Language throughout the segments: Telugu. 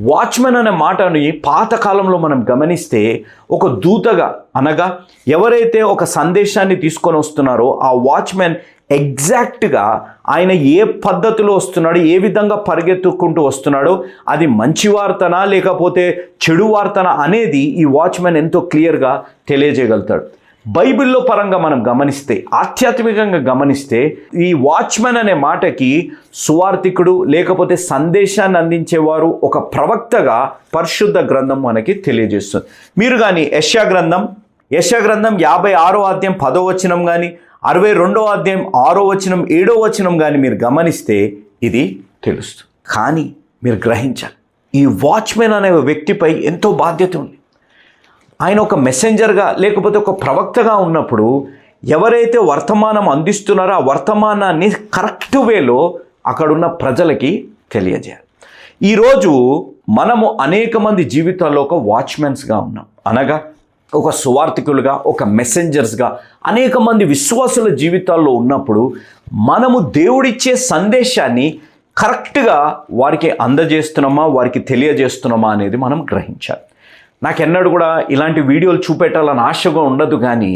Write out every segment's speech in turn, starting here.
వాచ్మెన్ అనే మాటని పాతకాలంలో మనం గమనిస్తే ఒక దూతగా అనగా ఎవరైతే ఒక సందేశాన్ని తీసుకొని వస్తున్నారో ఆ వాచ్మెన్ ఎగ్జాక్ట్గా ఆయన ఏ పద్ధతిలో వస్తున్నాడు ఏ విధంగా పరిగెత్తుకుంటూ వస్తున్నాడో అది మంచి వార్తనా లేకపోతే చెడు వార్తనా అనేది ఈ వాచ్మెన్ ఎంతో క్లియర్గా తెలియజేయగలుగుతాడు. బైబిల్లో పరంగా మనం గమనిస్తే ఆధ్యాత్మికంగా గమనిస్తే ఈ వాచ్మెన్ అనే మాటకి సువార్థికుడు లేకపోతే సందేశాన్ని అందించేవారు ఒక ప్రవక్తగా పరిశుద్ధ గ్రంథం మనకి తెలియజేస్తుంది. మీరు కానీ యశా గ్రంథం యశా గ్రంథం యాభై ఆరో అధ్యాయం పదో వచనం కానీ అరవై రెండో అధ్యాయం ఆరో వచనం ఏడో వచనం కానీ మీరు గమనిస్తే ఇది తెలుస్తుంది. కానీ మీరు గ్రహించాలి. ఈ వాచ్మెన్ అనే వ్యక్తిపై ఎంతో బాధ్యత ఉంది. ఆయన ఒక మెసెంజర్గా లేకపోతే ఒక ప్రవక్తగా ఉన్నప్పుడు ఎవరైతే వర్తమానం అందిస్తున్నారో ఆ వర్తమానాన్ని కరెక్ట్ వేలో అక్కడున్న ప్రజలకి తెలియజేయాలి. ఈరోజు మనము అనేక మంది జీవితాల్లో ఒక వాచ్మెన్స్గా ఉన్నాం. అనగా ఒక సువార్థికులుగా ఒక మెసెంజర్స్గా అనేక మంది విశ్వాసుల జీవితాల్లో ఉన్నప్పుడు మనము దేవుడిచ్చే సందేశాన్ని కరెక్ట్గా వారికి అందజేస్తున్నామా వారికి తెలియజేస్తున్నామా అనేది మనం గ్రహించాలి. నాకెన్నడూ కూడా ఇలాంటి వీడియోలు చూపెట్టాలని ఆశగా ఉండదు కానీ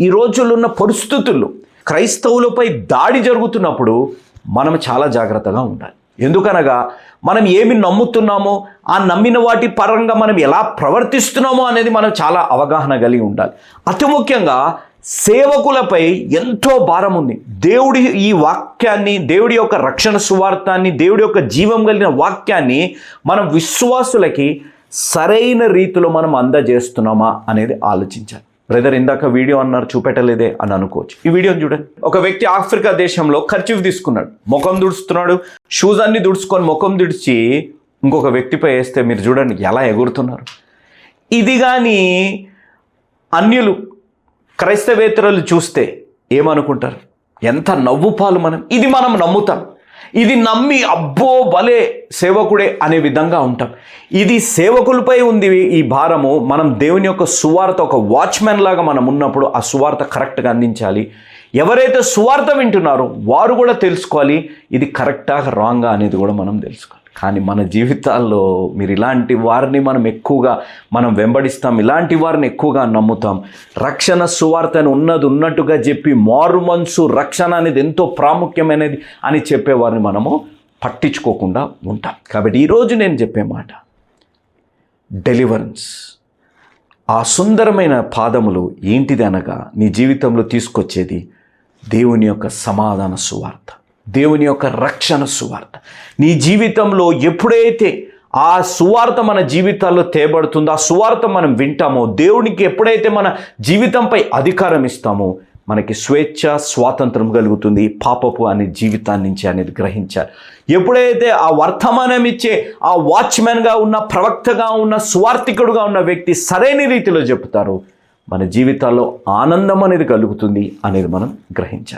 ఈ రోజుల్లో ఉన్న పరిస్థితుల్లో క్రైస్తవులపై దాడి జరుగుతున్నప్పుడు మనం చాలా జాగ్రత్తగా ఉండాలి. ఎందుకనగా మనం ఏమి నమ్ముతున్నామో ఆ నమ్మిన వాటి పరంగా మనం ఎలా ప్రవర్తిస్తున్నామో అనేది మనం చాలా అవగాహన కలిగి ఉండాలి. అతి ముఖ్యంగా సేవకులపై ఎంతో భారం ఉంది. దేవుడి ఈ వాక్యాన్ని దేవుడి యొక్క రక్షణ సువార్థాన్ని దేవుడి యొక్క జీవం కలిగిన వాక్యాన్ని మనం విశ్వాసులకి సరైన రీతిలో మనం అందజేస్తున్నామా అనేది ఆలోచించాలి. బ్రదర్ ఇందాక వీడియో అన్నారు చూపెట్టలేదే అని అనుకోవచ్చు. ఈ వీడియోని చూడండి. ఒక వ్యక్తి ఆఫ్రికా దేశంలో ఖర్చీఫ్ తీసుకున్నాడు. ముఖం దుడుస్తున్నాడు షూస్ అన్ని దుడుచుకొని ముఖం దుడిచి ఇంకొక వ్యక్తిపై వేస్తే మీరు చూడండి ఎలా ఎగురుతున్నారు. ఇది కానీ అన్యులు క్రైస్తవేతరులు చూస్తే ఏమనుకుంటారు? ఎంత నవ్వు పాలు మనం. ఇది మనం నమ్ముతాం. ఇది నమ్మి అబ్బో భలే సేవకుడే అనే విధంగా ఉంటాం. ఇది సేవకులపై ఉంది ఈ భారము. మనం దేవుని యొక్క సువార్త ఒక వాచ్మెన్ లాగా మనం ఉన్నప్పుడు ఆ సువార్త కరెక్ట్గా అందించాలి. ఎవరైతే సువార్త వింటున్నారో వారు కూడా తెలుసుకోవాలి. ఇది కరెక్టా రాంగా అనేది కూడా మనం తెలుసుకోవాలి. కానీ మన జీవితాల్లో మీరు ఇలాంటి వారిని మనం ఎక్కువగా మనం వెంబడిస్తాం ఇలాంటి వారిని ఎక్కువగా నమ్ముతాం. రక్షణ సువార్తను ఉన్నది ఉన్నట్టుగా చెప్పి మారు మనసు రక్షణ అనేది ఎంతో ప్రాముఖ్యమైనది అని చెప్పేవారిని మనము పట్టించుకోకుండా ఉంటాం. కాబట్టి ఈరోజు నేను చెప్పే మాట డెలివరెన్స్ ఆ సుందరమైన పాదములు ఏంటిది అనగా నీ జీవితంలో తీసుకొచ్చేది దేవుని యొక్క సమాధాన సువార్త. దేవుని యొక్క రక్షణ సువార్త. నీ జీవితంలో ఎప్పుడైతే ఆ సువార్త మన జీవితాల్లో తేబడుతుందో ఆ సువార్త మనం వింటామో దేవునికి ఎప్పుడైతే మన జీవితంపై అధికారం ఇస్తామో మనకి స్వేచ్ఛ స్వాతంత్రం కలుగుతుంది. పాపపు అనే జీవితాన్ని నుంచి అనేది గ్రహించాలి. ఎప్పుడైతే ఆ వర్తమానం ఇచ్చే ఆ వాచ్మెన్గా ఉన్న ప్రవక్తగా ఉన్న స్వార్థికుడుగా ఉన్న వ్యక్తి సరైన రీతిలో చెప్తారో మన జీవితాల్లో ఆనందం అనేది కలుగుతుంది అనేది మనం గ్రహించాలి.